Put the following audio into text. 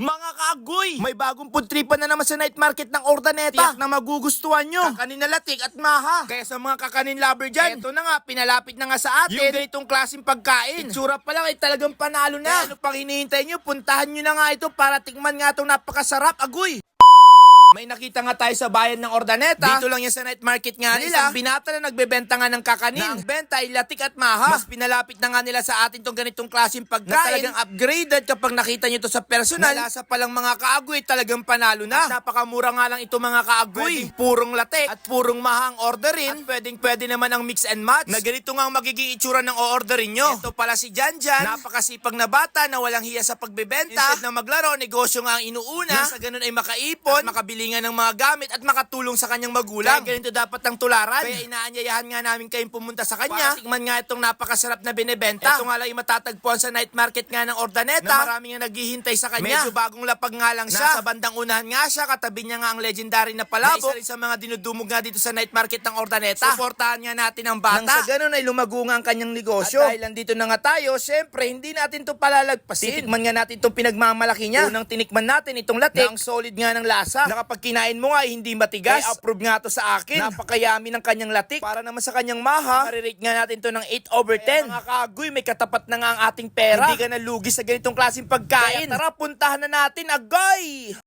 Mga kaagoy, may bagong pudtripan na naman sa night market ng Ordaneta. Tiyak na magugustuhan nyo. Kakanin na latik at maha. Kaya sa mga kakanin lover dyan, eto na nga, pinalapit na nga sa atin. Yung ganitong klaseng pagkain. Itsura pa lang ay talagang panalo na. Kaya ano pang hinihintay nyo, puntahan nyo na nga ito para tikman nga itong napakasarap, agoy. May nakita nga tayo sa bayan ng Ordaneta. Dito lang yan sa night market nga Na nila. isang binata na nagbebenta nga ng kakanin. Na ang benta ay latik at maha. Mas pinalapit na nga nila sa atin tong ganitong klaseng pagkain. Na talagang upgraded kapag nakita nyo to sa personal. Na lasa pa lang mga kaagoy, talagang panalo na. At napakamura nga lang ito mga kaagoy. Pwedeng purong latik at purong mahang orderin. At pwedeng pwede naman ang mix and match. Na ganito nga ang magiging itsura ng o-orderin nyo. Ito pala si Janjan. Napakasipag na bata na walang hiya sa pagbebenta. Instead na maglaro, negosyo nga ang inuuna. Na sa ganun ay makaipon, at makabili nga ng mga gamit at makatulong sa kanyang magulang. Kaya ganito dapat ang tularan. Kaya inaanyayahan nga namin kayong pumunta sa kanya. Para tikman nga itong napakasarap na binebenta. Ito nga lang matatagpuan sa night market nga ng Ordaneta. Na marami nga naghihintay sa kanya. Medyo bagong lapag nga lang siya. Nasa bandang unahan nga siya. Katabi niya nga ang legendary na palabo. Na isa rin sa mga dinudumog nga dito sa night market ng Ordaneta. Suportahan nga natin ang bata. Nang sa ganun ay lumago nga ang kanyang negosyo. At dahil nandito na nga tayo, syempre hindi natin to palalagpasin. Titikman nga natin itong pinagmamalaki niya. Unang tinikman natin itong latik. Na ang solid nga ng lasa. Na kapag kinain mo nga ay hindi matigas. Kaya approve nga to sa akin. Napakayami ng kanyang latik. Para naman sa kanyang maha, marirate nga natin to ng 8 over 10. mga kagoy, may katapat na nga ang ating pera. Hindi ka nalugi sa ganitong klaseng pagkain. Kaya tara, puntahan na natin, agay!